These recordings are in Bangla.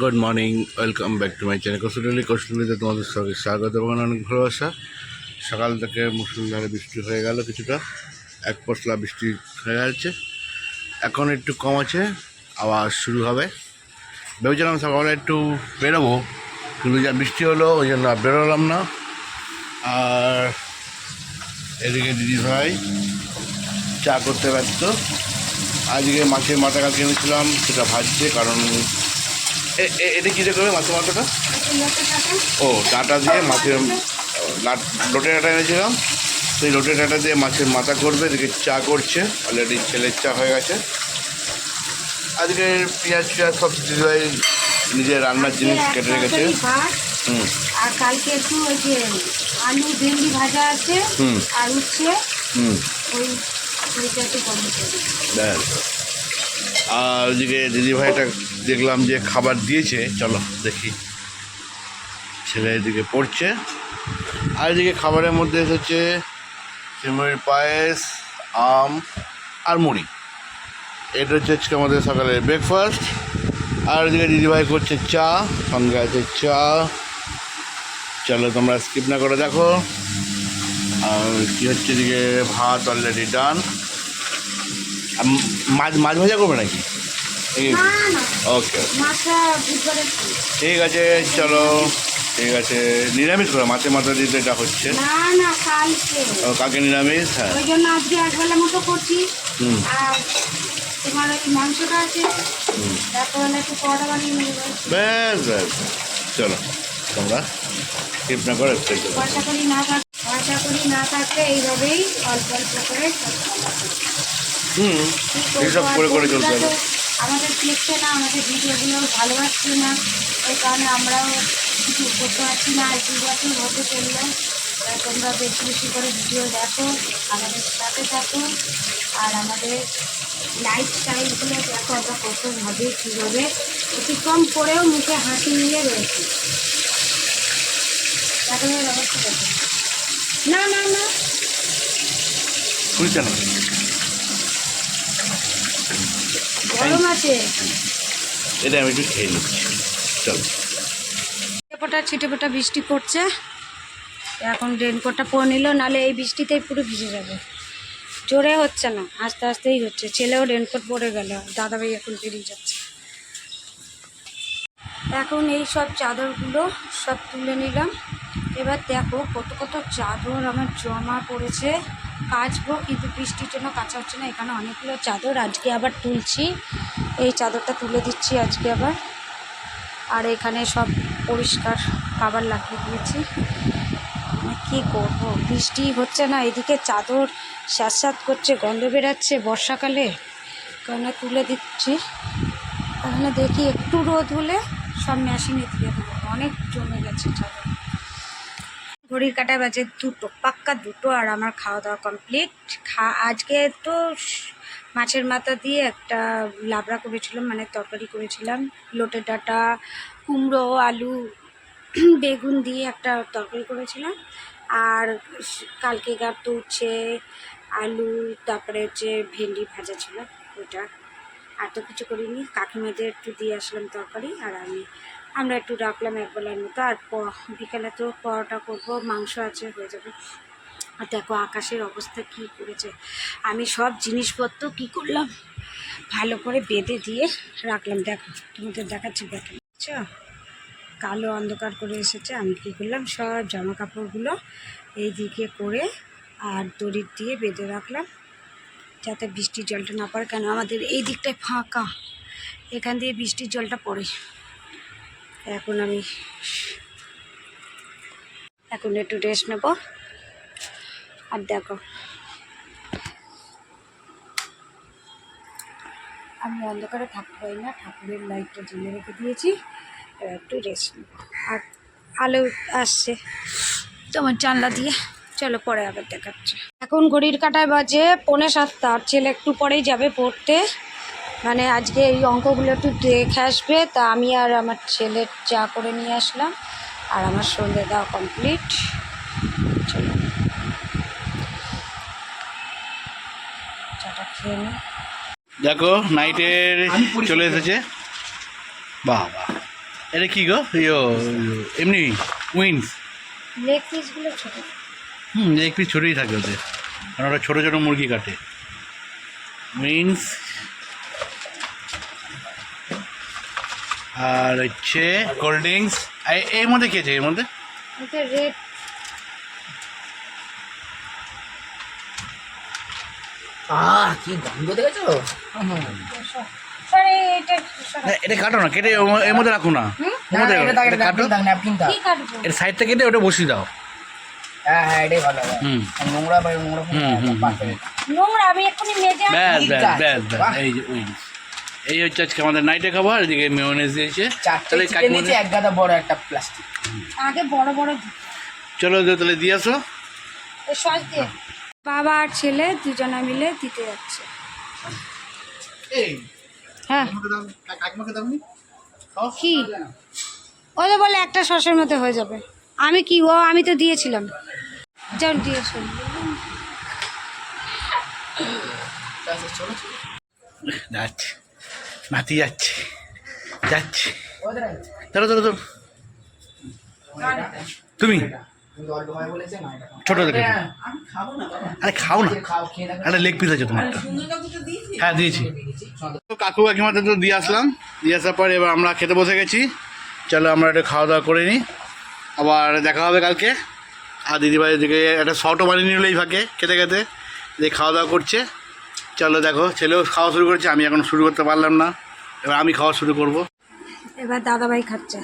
Good morning welcome back to my channel কসুটলি কসুটলিতে তোমাদের সবাইকে স্বাগত এবং অনেক ভালোবাসা। সকাল থেকে মুসুলধারে বৃষ্টি হয়ে গেল কিছুটা। এক পশলা বৃষ্টি হয়ে গেছে। এখন একটু কম আছে। আবার শুরু হবে। ভেবেছিলাম সকালে একটু বেরোবো। কিন্তু যা বৃষ্টি হলো, ওই জন্য বেরোলাম না। আর এদিকে দিদি ভাই চা করতে ব্যস্ত। আজকে মাছের মাথা কালকে এনেছিলাম, সেটা ভাজছে কারণ এটা কী করবে? মাছের মাথাটা? ও ডাটা দিয়ে মাছের লাট- ডাটা এনেছিলাম। সেই লোটে ডাটা দিয়ে মাছের মাথা করবে এদিকে চা করছে। অলরেডি ছেলের চা হয়ে গেছে। আজকে পেঁয়াজ পেঁয়াজ সব দিদিভাই নিজের রান্নার জিনিস কেটে রেখেছে। হুম। আর কালকে একটু ওই যে আলু ভেন্ডি ভাজা আছে হুম। আর উচ্ছে হুম। ওই ব্যাস। আর ওদিকে দিদিভাইটা দেখলাম যে খাবার দিয়েছে, চলো দেখি। ছেলে এদিকে পড়ছে। আর এদিকে খাবারের মধ্যে এসেছে সিমড়ির পায়েস, আম আর মুড়ি। এটা হচ্ছে আজকে আমাদের সকালের ব্রেকফাস্ট আর এদিকে দিদিভাই করছে চা সঙ্গে আছে চা। চলো তোমরা স্কিপ না করে দেখো। আর কী হচ্ছে এদিকে? ভাত অলরেডি ডান মাছ মাছ ভাজা করবে নাকি? ওকে ঠিক আছে চলো। ঠিক আছে। নিরামিষ করে মাছের মাথা দিতে এটা হচ্ছে। ও, কাকে নিরামিষ? হ্যাঁ। ওই জন্য আজকে একবেলা মতো করছি। হুম। আর তোমার ওই মাংসটা আছে। হুম। একটু পরোটা বানিয়ে নিয়ে ব্যাস ব্যাস। চলো তোমরা স্কিপ না করে পয়সা করি না থাক পয়সা করি না থাকলে এইভাবেই অল্প অল্প করে। হুম এইসব করে করে চলতে হবে। আমাদের দেখছে না আমাদের ভিডিওগুলো ভালোবাসছে না ওই কারণে আমরাও কিছু করতে পারছি না আর দু বছর হতে চলল। তোমরা বেশি বেশি করে ভিডিও দেখো আমাদের সাথে থাকো আর আমাদের লাইফ স্টাইলগুলো দেখো আমরা কতভাবে কীভাবে অতিক্রম করেও মুখে হাসি নিয়ে রয়েছি। না না না। খুলছে না। গরম আছে। এটা আমি একটু খেয়ে নিচ্ছি। চলো। ছিটেফোঁটা ছিটেফোঁটা বৃষ্টি পড়ছে। এখন রেনকোটটা পরে নিল নাহলে এই বৃষ্টিতেই পুরো ভিজে যাবে। জোরে হচ্ছে না আস্তে আস্তেই হচ্ছে। ছেলেও রেনকোট পরে গেল দাদাভাই এখন বেরিয়ে যাচ্ছে। এখন এই সব চাদরগুলো সব তুলে নিলাম। এবার দেখো কত কত চাদর আমার জমা পড়েছে। কাচবো কিন্তু বৃষ্টির জন্য কাচা হচ্ছে না। এখানে অনেকগুলো চাদর আজকে আবার তুলছি। এই চাদরটা তুলে দিচ্ছি আজকে আবার। আর এখানে সব পরিষ্কার খাবার লাগিয়ে দিয়েছি। আমি কী করব? বৃষ্টি হচ্ছে না, এদিকে চাদর স্যাঁত করছে, গন্ধ বেরাচ্ছে বর্ষাকালে। কেননা তুলে দিচ্ছি। এখানে দেখি একটু রোদ হলে সব মেশিনে দিয়ে দেবো। অনেক জমে গেছে চাদর। ঘড়ির কাটা বাজে দুটো, পাক্কা দুটো আর আমার খাওয়া দাওয়া কমপ্লিট খা, আজকে তো মাছের মাথা দিয়ে একটা লাবড়া করেছিলাম মানে তরকারি করেছিলাম। লোটে ডাঁটা, কুমড়ো, আলু, বেগুন দিয়ে একটা তরকারি করেছিলাম। আর কালকে গার তো উচ্ছে আলু, তারপরে হচ্ছে ভেন্ডি ভাজা ছিল ওটা আর তো কিছু করিনি, কাকিমাদের একটু দিয়ে আসলাম তরকারি, আর আমি আমরা একটু রাখলাম একবেলার মতো আর বিকালে তো পরোটা করব, মাংস আছে, হয়ে যাবে। আর দেখো আকাশের অবস্থা কি করেছে। আমি সব জিনিসপত্র কি করলাম? ভালো করে বেঁধে দিয়ে রাখলাম। দেখো, তোমাদের দেখাচ্ছি দেখো বুঝছ কালো অন্ধকার করে এসেছে। আমি কী করলাম? সব জামা কাপড়গুলো এই দিকে করে আর দড়ি দিয়ে বেঁধে রাখলাম। যাতে বৃষ্টির জলটা না পড়ে। কেন? আমাদের এই দিকটায় ফাঁকা। এখান দিয়ে বৃষ্টির জলটা পড়ে। এখন আমি এখন একটু রেস্ট নেব। আর দেখো, আমি অন্ধকারে থাকতে পারি না, ঠাকুরের লাইটটা জ্বেলে রেখে দিয়েছি, এবার একটু রেস্ট নেব। আর আলো আসছে তোমার জানলা দিয়ে। চলো পরে আবার দেখাচ্ছে। এখন ঘড়ির কাটায় বাজে পৌনে সাতটা, আর ছেলে একটু পরেই যাবে পড়তে। মানে আজকে এই অঙ্কগুলো একটু দেখে আসবে তা আমি আর আমার ছেলের চা করে নিয়ে আসলাম আর আমার সন্ধে দেওয়া কমপ্লিট চলো। চাটা খেয়ে নিই দেখো নাইটের চলে এসেছে। বাহ বাহ এটা কি গো? ইয়ো এমনি উইন্স লেগ পিসগুলো ছোট। হুম এক পিস ছোটোই থাকে ওদের। কারণ ওরা ছোটো ছোটো মুরগি কাটে। উইন্স আর হচ্ছে কোল্ড ড্রিঙ্কস। এর মধ্যে কি আছে এর মধ্যে? এটা রেড আহ কি গন্ধ দেখেছ? এটা সরা। না, এটা কাটো না কেটে এর মধ্যে রাখো না। এর মধ্যে রাখো, এটা কাটো। ওটা বসিয়ে দাও। হ্যাঁ হ্যাঁ নোংরা নোংরা আমি এক্ষুনি মেজে ব্যাস ঠিক ব্যাস ব্যাস ব্যাস এই যে উইন্স এই হচ্ছে আজকে আমাদের নাইটে খাবার এদিকে মেয়নেজ দিয়েছে। চারটে তাহলে নিচে এক গাদা বড় একটা প্লাস্টিক আগে বড় বড়। চলো যে তাহলে দিয়ে আসো। এই সস দিয়ে। বাবা আর ছেলে দুজনা মিলে দিতে যাচ্ছে। হ্যাঁ। কি ও তো বলে একটা সসের মধ্যে হয়ে যাবে। আমি কি ও আমি তো দিয়েছিলাম। যাও দিয়েছ যাচ্ছে। নাতি যাচ্ছে। যাচ্ছে। ধরো ধরো ধরো। তুমি। ছোট দেখে। আরে, খাও না। একটা লেগ পিস আছে তোমার হ্যাঁ দিয়েছি। তো কাকু কাকিমাদের তো দিয়ে আসলাম। দিয়ে আসার পর এবার আমরা খেতে বসে গেছি। চলো, আমরা একটু খাওয়া দাওয়া করে নিই আবার দেখা হবে কালকে। আর দিদিভাই এদিকে একটা শর্টও বানিয়ে নিল এই ফাঁকে, খেতে খেতে। যে খাওয়া দাওয়া করছে। চলো দেখো, ছেলেও খাওয়া শুরু করেছে, আমি এখন শুরু করতে পারলাম না। এবার আমি খাওয়া শুরু করব। এবার দাদাভাই খাচ্ছে।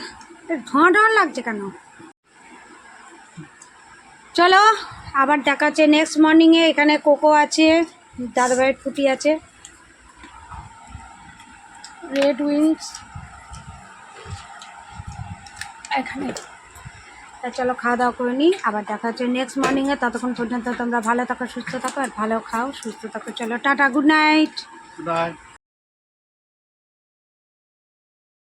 ধোঁয়া ধোঁয়া লাগছে কেন? চলো, আবার দেখা হচ্ছে নেক্সট মর্নিংয়ে এখানে কোকো আছে, দাদাভাইয়ের ফুটি আছে। রেড উইংস এখানে। তা চলো খাওয়া দাওয়া করে নিই। আবার দেখা হচ্ছে নেক্সট মর্নিংয়ে ততক্ষণ পর্যন্ত তোমরা ভালো থাকো, সুস্থ থাকো, আর ভালো খাও, সুস্থ থাকো। চলো, টাটা গুড নাইট